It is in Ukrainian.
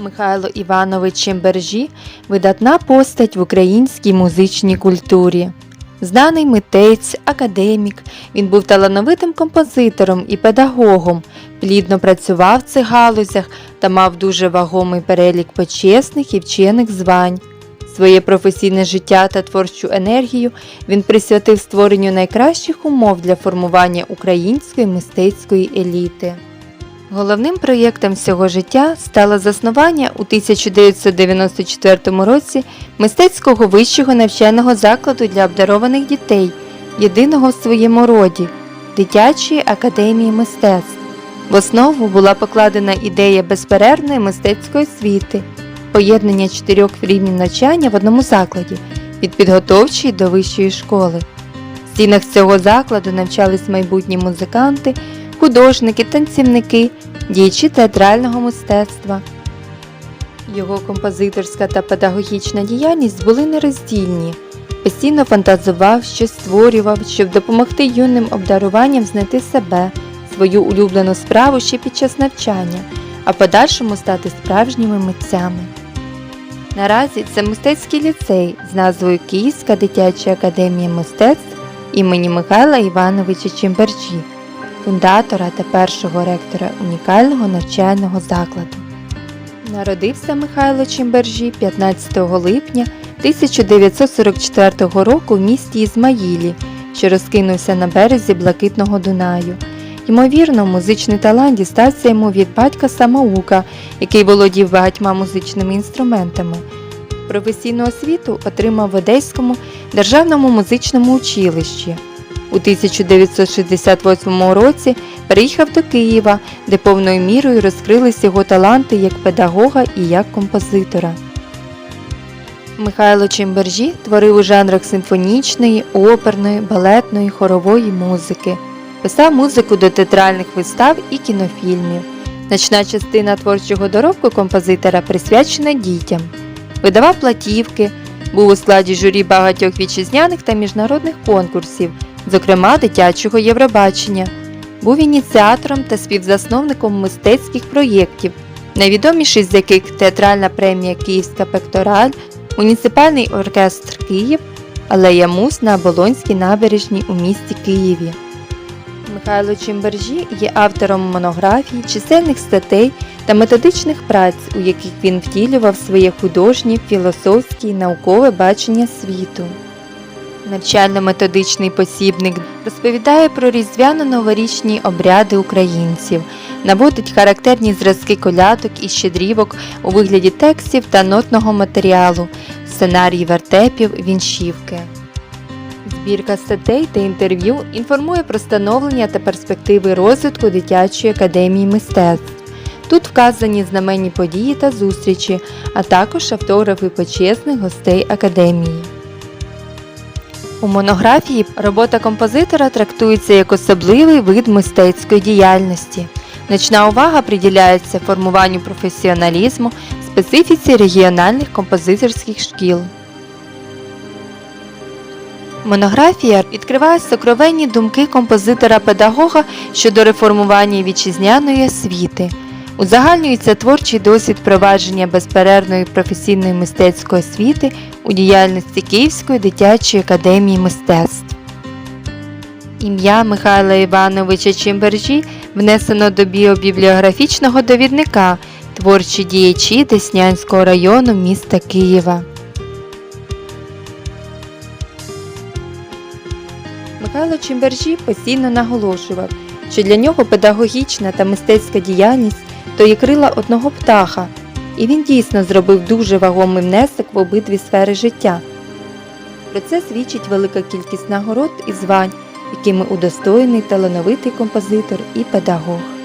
Михайло Іванович Чембержі видатна постать в українській музичній культурі. Знаний митець, академік, він був талановитим композитором і педагогом, плідно працював в цих галузях та мав дуже вагомий перелік почесних і вчених звань. Своє професійне життя та творчу енергію він присвятив створенню найкращих умов для формування української мистецької еліти. Головним проєктом всього життя стало заснування у 1994 році мистецького вищого навчального закладу для обдарованих дітей, єдиного в своєму роді дитячої академії мистецтв. В основу була покладена ідея безперервної мистецької освіти, поєднання чотирьох рівнів навчання в одному закладі від підготовчої до вищої школи. В стінах цього закладу навчались майбутні музиканти, художники, танцівники, діячі театрального мистецтва. Його композиторська та педагогічна діяльність були нероздільні. Постійно фантазував, щось створював, щоб допомогти юним обдаруванням знайти себе, свою улюблену справу ще під час навчання, а подальшому стати справжніми митцями. Наразі це мистецький ліцей з назвою Київська дитяча академія мистецтв імені Михайла Івановича Чимберджі, фундатора та першого ректора унікального навчального закладу. Народився Михайло Чимбержі 15 липня 1944 року в місті Ізмаїлі, що розкинувся на березі Блакитного Дунаю. Ймовірно, музичний талант дістався йому від батька самоука, який володів багатьма музичними інструментами. Професійну освіту отримав в Одеському державному музичному училищі. У 1968 році переїхав до Києва, де повною мірою розкрились його таланти як педагога і як композитора. Михайло Чимбержі творив у жанрах симфонічної, оперної, балетної, хорової музики. Писав музику до театральних вистав і кінофільмів. Значна частина творчого доробку композитора присвячена дітям. Видавав платівки, був у складі журі багатьох вітчизняних та міжнародних конкурсів, зокрема дитячого Євробачення. Був ініціатором та співзасновником мистецьких проєктів, найвідоміший з яких театральна премія Київська пектораль, муніципальний оркестр Київ, Алея Мус на Оболонській набережній у місті Києві. Михайло Чимбержі є автором монографій, чисельних статей та методичних праць, у яких він втілював своє художнє, філософське і наукове бачення світу. Навчально-методичний посібник розповідає про різдвяно-новорічні обряди українців, наводить характерні зразки колядок і щедрівок у вигляді текстів та нотного матеріалу, сценарій вертепів, віншівки. Збірка статей та інтерв'ю інформує про становлення та перспективи розвитку дитячої академії мистецтв. Тут вказані знаменні події та зустрічі, а також автографи почесних гостей академії. У монографії робота композитора трактується як особливий вид мистецької діяльності. Значна увага приділяється формуванню професіоналізму, специфіці регіональних композиторських шкіл. Монографія відкриває сокровенні думки композитора-педагога щодо реформування вітчизняної освіти. Узагальнюється творчий досвід впровадження безперервної професійної мистецької освіти у діяльності Київської дитячої академії мистецтв. Ім'я Михайла Івановича Чимбержі внесено до біобібліографічного довідника творчі діячі Деснянського району міста Києва. Михайло Чимбержі постійно наголошував, що для нього педагогічна та мистецька діяльність то є крила одного птаха, і він дійсно зробив дуже вагомий внесок в обидві сфери життя. Про це свідчить велика кількість нагород і звань, якими удостоєний талановитий композитор і педагог.